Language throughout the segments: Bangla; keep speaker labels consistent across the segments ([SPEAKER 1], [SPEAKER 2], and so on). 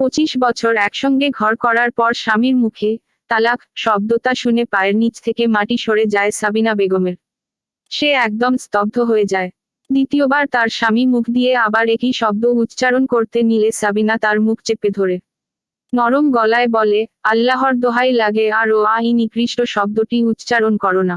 [SPEAKER 1] পঁচিশ বছর একসঙ্গে ঘর করার পর স্বামীর মুখে তালাক শব্দটা শুনে পায়ের নিচ থেকে মাটি সরে যায় সাবিনা বেগমের। সে একদম স্তব্ধ হয়ে যায়। দ্বিতীয়বার তার স্বামী মুখ দিয়ে আবার একই শব্দ উচ্চারণ করতে নিলে সাবিনা তার মুখ চেপে ধরে। নরম গলায় বলে, আল্লাহর দোহাই লাগে আর ও আই নিকৃষ্ট শব্দটি উচ্চারণ করো না।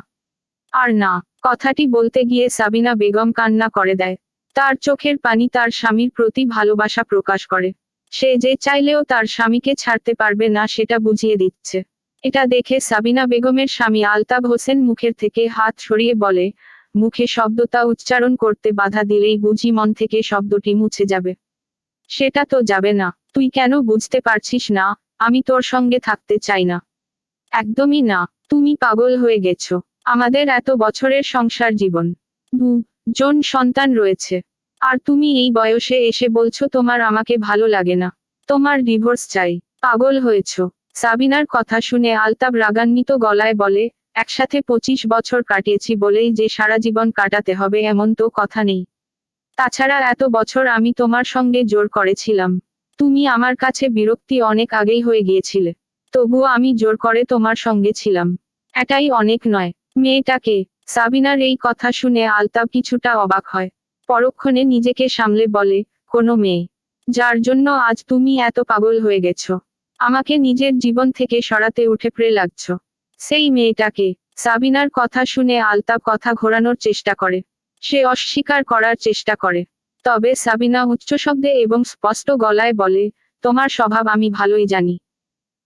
[SPEAKER 1] আর না। কথাটি বলতে গিয়ে সাবিনা বেগম কান্না করে দেয়। তার চোখের পানি তার স্বামীর প্রতি ভালোবাসা প্রকাশ করে। সে যে চাইলেও তার স্বামীকে ছাড়তে পারবে না সেটা বুঝিয়ে দিচ্ছে। এটা দেখে সাবিনা বেগমের স্বামী আলতাব হোসেন মুখের থেকে হাত সরিয়ে বলে, মুখে শব্দটা উচ্চারণ করতে বাধা দিলেই বুঝি মন থেকে শব্দটি মুছে যাবে। সেটা তো যাবে না। তুই কেন বুঝতে পারছিস না? আমি তোর সঙ্গে থাকতে চাই না। একদমই না। তুমি পাগল হয়ে গেছো। আমাদের এত বছরের সংসার জীবন। জন সন্তান রয়েছে। আর তুমি এই বয়সে এসে বলছো তোমার আমাকে ভালো লাগে না। তোমার ডিভোর্স চাই। পাগল হয়েছো। সাবিনার কথা শুনে আলতাব রাগান্বিত গলায় বলে, একসাথে পঁচিশ বছর কাটিয়েছি বলেই যে সারা জীবন কাটাতে হবে এমন তো কথা নেই। তাছাড়া এত বছর আমি তোমার সঙ্গে জোর করেছিলাম। তুমি আমার কাছে বিরক্তি অনেক আগেই হয়ে গিয়েছিলে। তবুও আমি জোর করে তোমার সঙ্গে ছিলাম। এটাই অনেক নয়। মেয়েটাকে। সাবিনার এই কথা শুনে আলতাব কিছুটা অবাক হয়। পরক্ষণে নিজেকে সামলে বলে, কোনো মেয়ে। যার জন্য আজ তুমি এত পাগল হয়ে গেছো। আমাকে নিজের জীবন থেকে সরাতে উঠে প্রে লাগছ। সেই মেয়েটাকে সাবিনার কথা শুনে আলতাব কথা ঘোরানোর চেষ্টা করে। সে অস্বীকার করার চেষ্টা করে। তবে সাবিনা উচ্চ শব্দে এবং স্পষ্ট গলায় বলে, তোমার স্বভাব আমি ভালোই জানি।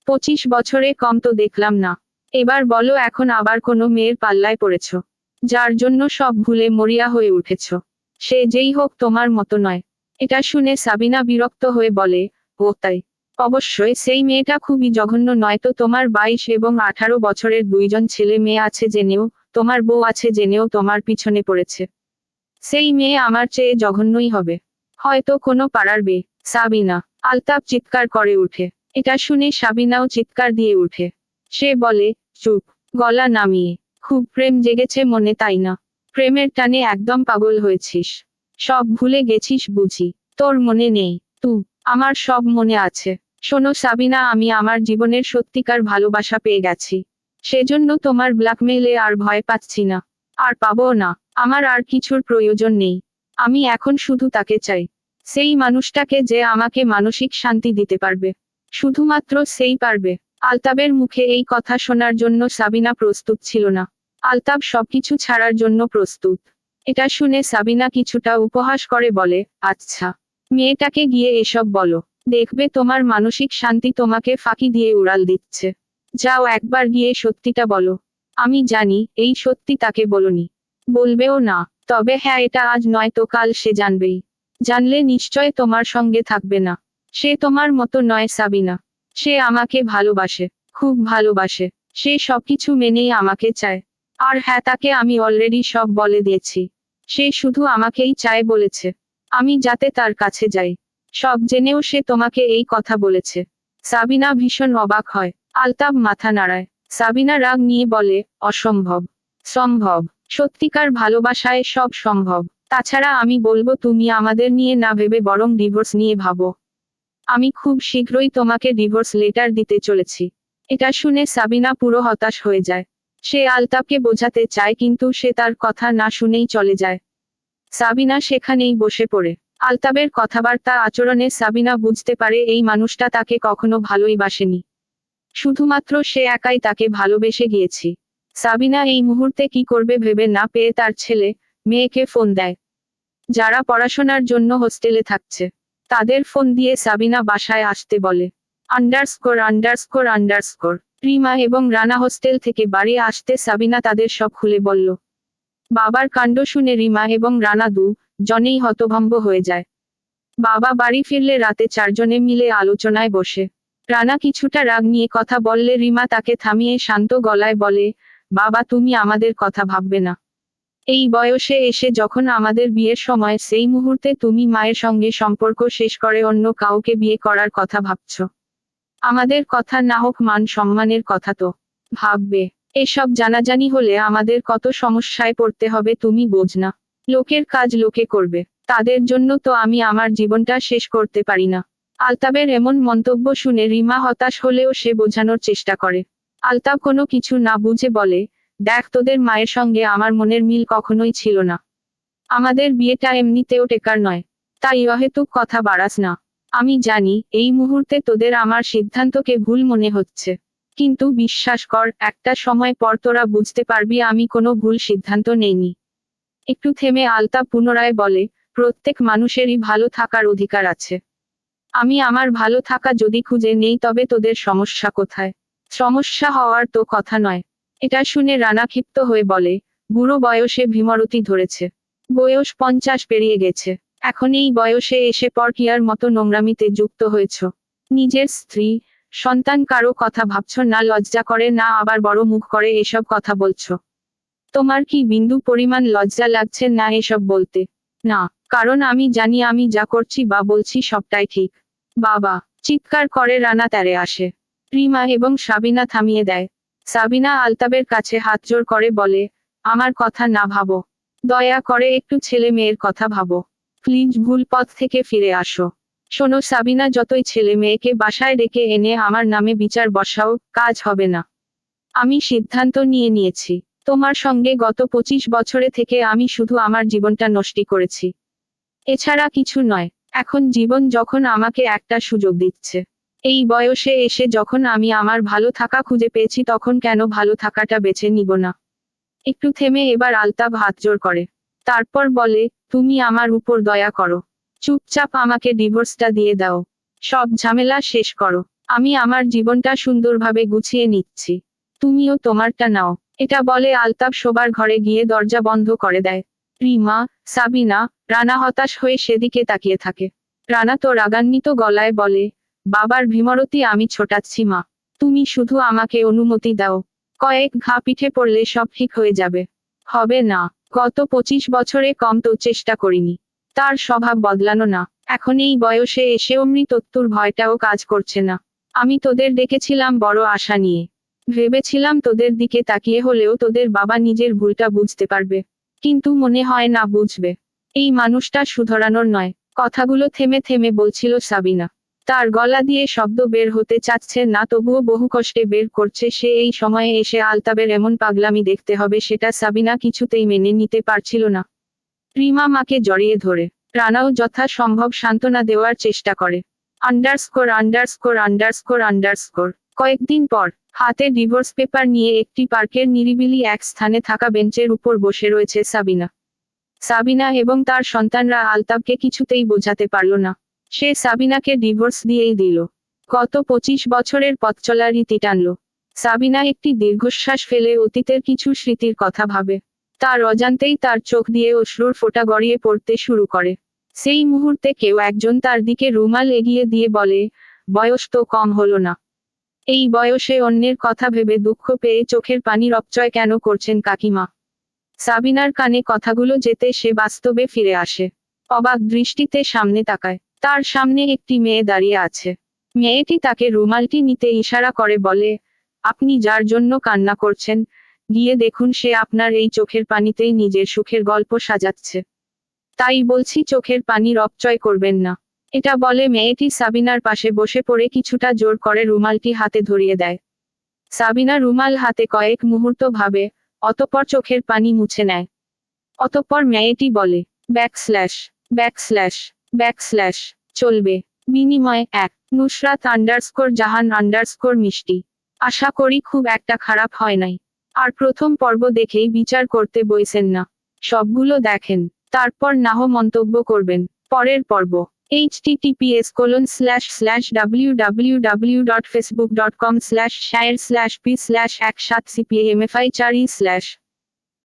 [SPEAKER 1] পঁচিশ বছরে কম তো দেখলাম না। এবার বলো এখন আবার কোনো মেয়ের পাল্লায় পড়েছ। যার জন্য সব ভুলে মরিয়া হয়ে উঠেছ। সে যেই হোক তোমার মতো নয়। এটা শুনে সাবিনা বিরক্ত হয়ে বলে, ও তাই। অবশ্যই সেই মেয়েটা খুবই জঘন্য নয়তো তোমার বাইশ এবং আঠারো বছরের দুইজন ছেলে মেয়ে আছে জেনেও, তোমার বউ আছে জেনেও তোমার পিছনে পড়েছে। সেই মেয়ে আমার চেয়ে জঘন্যই হবে। হয়তো কোনো পাড়ার বে সাবিনা। আলতাপ চিৎকার করে উঠে। এটা শুনে সাবিনাও চিৎকার দিয়ে উঠে। সে বলে, চুপ, গলা নামিয়ে। খুব প্রেম জেগেছে মনে তাই না? প্রেমের টানে একদম পাগল হয়েছিস। সব ভুলে গেছিস বুঝি। তোর মনে নেই। তু, আমার সব মনে আছে। শোনো সাবিনা, আমি আমার জীবনের সত্যিকার ভালোবাসা পেয়ে গেছি। সেজন্য তোমার ব্ল্যাকমেইলে আর ভয় পাচ্ছি না। আর পাবো না। আমার আর কিছুর প্রয়োজন নেই। আমি এখন শুধু তাকে চাই। সেই মানুষটাকে যে আমাকে মানসিক শান্তি দিতে পারবে। শুধুমাত্র সেই পারবে। আলতাবের মুখে এই কথা শোনার জন্য সাবিনা প্রস্তুত ছিল না। আলতাব সবকিছু ছাড়ার জন্য প্রস্তুত। এটা শুনে সাবিনা কিছুটা উপহাস করে বলে আচ্ছা। মেয়েটাকে গিয়ে এসব বলো। দেখবে তোমার মানসিক শান্তি তোমাকে ফাঁকি দিয়ে উড়াল দিচ্ছে। যাও একবার গিয়ে সত্যিটা বলো। আমি জানি, এই সত্যি তাকে বলনি। বলবেও না। তবে হ্যাঁ এটা আজ নয় তো কাল সে জানবেই। জানলে নিশ্চয় তোমার সঙ্গে থাকবে না। সে তোমার মতো নয় সাবিনা। সে আমাকে ভালোবাসে, খুব ভালোবাসে। সে সবকিছু মেনেই আমাকে চায়। আর হ্যাঁ তাকে আমি অলরেডি সব বলে দিয়েছি। সে শুধু আমাকেই চায় বলেছে। আমি যাতে তার কাছে যাই। সব জেনেও সে তোমাকে এই কথা বলেছে। সাবিনা ভীষণ অবাক হয়। আলতাব মাথা নাড়ায়। সাবিনা রাগ নিয়ে বলে, অসম্ভব। সম্ভব। সত্যিকার ভালোবাসায় সব সম্ভব। তাছাড়া আমি বলব, তুমি আমাদের নিয়ে না ভেবে বরং ডিভোর্স নিয়ে ভাবো। আমি খুব শীঘ্রই তোমাকে ডিভোর্স লেটার দিতে চলেছি। এটা শুনে সাবিনা পুরো হতাশ হয়ে যায়। সে আলতাবকে বোঝাতে চায় কিন্তু সে তার কথা না শুনেই চলে যায়। সাবিনা সেখানেই বসে পড়ে। আলতাবের কথাবার্তা আচরণে সাবিনা বুঝতে পারে এই মানুষটা তাকে কখনো ভালোই বাসেনি। শুধুমাত্র সে একাই তাকে ভালোবেসে গিয়েছি। সাবিনা এই মুহূর্তে কি করবে ভেবে না পেয়ে তার ছেলে, মেয়েকে ফোন দেয়। যারা পড়াশোনার জন্য হোস্টেলে থাকছে, তাদের ফোন দিয়ে সাবিনা বাসায় আসতে বলে। Underscore underscore underscore. রিমা এবং রানা হোস্টেল থেকে বাড়ি আসতে সাবিনা তাদের সব খুলে বলল। বাবার কাণ্ড শুনে রিমা এবং রানা দু জনেই হতভম্ব হয়ে যায়। বাবা বাড়ি ফিরলে রাতে চারজনে মিলে আলোচনায় বসে। রানা কিছুটা রাগ নিয়ে কথা বললে রিমা তাকে থামিয়ে শান্ত গলায় বলে, বাবা, তুমি আমাদের কথা ভাববে না। এই বয়সে এসে যখন আমাদের বিয়ের সময় সেই মুহূর্তে তুমি মায়ের সঙ্গে সম্পর্ক শেষ করে অন্য কাউকে বিয়ে করার কথা ভাবছ। আমাদের কথা না হোক মান সম্মানের কথা তো। ভাববে, এসব জানাজানি হলে আমাদের কত সমস্যায় পড়তে হবে তুমি বোঝ না। লোকের কাজ লোকে করবে, তাদের জন্য তো আমি আমার জীবনটা শেষ করতে পারি না। আলতাবের এমন মন্তব্য শুনে রিমা হতাশ হলেও সে বোঝানোর চেষ্টা করে। আলতাব কোনো কিছু না বুঝে বলে, দেখ, তোদের মায়ের সঙ্গে আমার মনের মিল কখনোই ছিল না। আমাদের বিয়েটা এমনিতেও টেকার নয়, তাই অহেতুক কথা বাড়াস না। আমি জানি, এই মুহূর্তে তোদের আমার সিদ্ধান্তকে ভুল মনে হচ্ছে। কিন্তু বিশ্বাস কর, একটা সময় পর তোরা বুঝতে পারবি আমি কোনো ভুল সিদ্ধান্ত নেইনি। একটু থেমে আলতা পুনরায় বলে, প্রত্যেক মানুষেরই ভালো থাকার অধিকার আছে। আমি আমার ভালো থাকা যদি খুঁজে নেই তবে তোদের সমস্যা কোথায়? সমস্যা হওয়ার তো কথা নয়। এটা শুনে রানা ক্ষিপ্ত হয়ে বলে, বুড়ো বয়সে ভীমরতি ধরেছে। বয়স পঞ্চাশ পেরিয়ে গেছে। এখন এই বয়সে এসে পর পরকিয়ার মতো নোংরামিতে যুক্ত হয়েছ। নিজের স্ত্রী, সন্তান কারও কথা ভাবছ না, লজ্জা করে না, আবার বড় মুখ করে এসব কথা বলছ। তোমার কি বিন্দু পরিমাণ লজ্জা লাগছে না এসব বলতে? না, কারণ আমি জানি আমি যা করছি বা বলছি সবটাই ঠিক। বাবা, চিৎকার করে রানা তেরে আসে। রিমা এবং সাবিনা থামিয়ে দেয়। সাবিনা আলতাবের কাছে হাত জোর করে বলে, আমার কথা না ভাবো। দয়া করে একটু ছেলে মেয়ের কথা ভাবো। প্লিজ ভুল পথ থেকে ফিরে আসো। শোনো, সাবিনা যতই ছেলে মেয়েকে বাসায় ডেকে এনে আমার নামে বিচার বসাও, কাজ হবে না। আমি সিদ্ধান্ত নিয়ে নিয়েছি। তোমার সঙ্গে গত পঁচিশ বছরে থেকে আমি শুধু আমার জীবনটা নষ্টি করেছি। এছাড়া কিছু নয়, এখন জীবন যখন আমাকে একটা সুযোগ দিচ্ছে। এই বয়সে এসে যখন আমি আমার ভালো থাকা খুঁজে পেয়েছি, তখন কেন ভালো থাকাটা বেছে নিব না? একটু থেমে এবার আলতাব হাত জোর করে। তারপর বলে তুমি আমার উপর দয়া করো। চুপচাপ আমাকে ডিভোর্সটা দিয়ে দাও। সব ঝামেলা শেষ করো। আমি আমার জীবনটা সুন্দরভাবে গুছিয়ে নিচ্ছি। তুমিও তোমারটা নাও। এটা বলে আলতাব শোবার ঘরে গিয়ে দরজা বন্ধ করে দেয়। রিমা, সাবিনা, রানা হতাশ হয়ে সেদিকে তাকিয়ে থাকে। রানা তো রাগান্বিত গলায় বলে, বাবার ভীমরতি আমি ছোটাচ্ছি মা। তুমি শুধু আমাকে অনুমতি দাও। কয়েক ঘা পিঠে পড়লে সব ঠিক হয়ে যাবে। হবে না। গত পঁচিশ বছরে কম তো চেষ্টা করিনি। তার স্বভাব বদলানো না। এখন এই বয়সে এসে অমনি তত্তুর ভয়টাও কাজ করছে না। আমি তোদের ডেকেছিলাম বড় আশা নিয়ে। ভেবেছিলাম তোদের দিকে তাকিয়ে হলেও তোদের বাবা নিজের ভুলটা বুঝতে পারবে। কিন্তু মনে হয় না বুঝবে। এই মানুষটা শুধরানোর নয়। কথাগুলো থেমে থেমে বলছিল সাবিনা। তার গলা দিয়ে শব্দ বের হতে চাচ্ছে না, তবুও বহু কষ্টে বের করছে সে। এই সময়ে এসে আলতাবের এমন পাগলামি দেখতে হবে সেটা সাবিনা কিছুতেই মেনে নিতে পারছিল না। রিমা মাকে জড়িয়ে ধরে। রানাও যথাসম্ভব সান্ত্বনা দেওয়ার চেষ্টা করে। Underscore underscore underscore underscore. কয়েকদিন পর, হাতে ডিভোর্স পেপার নিয়ে একটি পার্কের নিরিবিলি এক স্থানে থাকা বেঞ্চের উপর বসে রয়েছে সাবিনা। সাবিনা এবং তার সন্তানরা আলতাবকে কিছুতেই বোঝাতে পারল না। সে সাবিনাকে ডিভোর্স দিয়েই দিল। গত পঁচিশ বছরের পথ চলার রীতি টানল। সাবিনা একটি দীর্ঘশ্বাস ফেলে অতীতের কিছু স্মৃতির কথা ভাবে। তার অজান্তেই তার চোখ দিয়ে অশ্রুর ফোঁটা গড়িয়ে পড়তে শুরু করে। সেই মুহূর্তে কেউ একজন তার দিকে রুমাল এগিয়ে দিয়ে বলে, বয়স তো কম হলো না। এই বয়সে অন্যের কথা ভেবে দুঃখ পেয়ে চোখের পানির অপচয় কেন করছেন কাকিমা? সাবিনার কানে কথাগুলো যেতে সে বাস্তবে ফিরে আসে। অবাক দৃষ্টিতে সামনে তাকায়। তার সামনে একটি মেয়ে দাঁড়িয়ে আছে। মেয়েটি তাকে রুমালটি নিতে ইশারা করে, বলে, আপনি যার জন্য কান্না করছেন, গিয়ে দেখুন সে আপনার এই চোখের পানিতেই নিজের সুখের গল্প সাজাচ্ছে। তাই বলছি, চোখের পানি অপচয় করবেন না। এটা বলে মেয়েটি সাবিনার পাশে বসে পড়ে কিছুটা জোর করে রুমালটি হাতে ধরিয়ে দেয়। সাবিনা রুমাল হাতে কয়েক মুহূর্ত ভাবে, অতপর চোখের পানি মুছে নেয়। অতপর মেয়েটি বলে, ব্যাকস্ল্যাশ ব্যাকস্ল্যাশ। ব্যাকস্ল্যাশ, চলবে। বিনিময় এক, নুসরাত আন্ডারস্কোর জাহান আন্ডারস্কোর মিষ্টি। আশা করি খুব একটা খারাপ হয় নাই। আর প্রথম পর্ব দেখেই বিচার করতে বইছেন না। সবগুলো দেখেন, তারপর নাহ মন্তব্য করবেন। পরের পর্ব https colon slash slash www.facebook.com slash share slash p slash এক সাত cpmfi চারি slash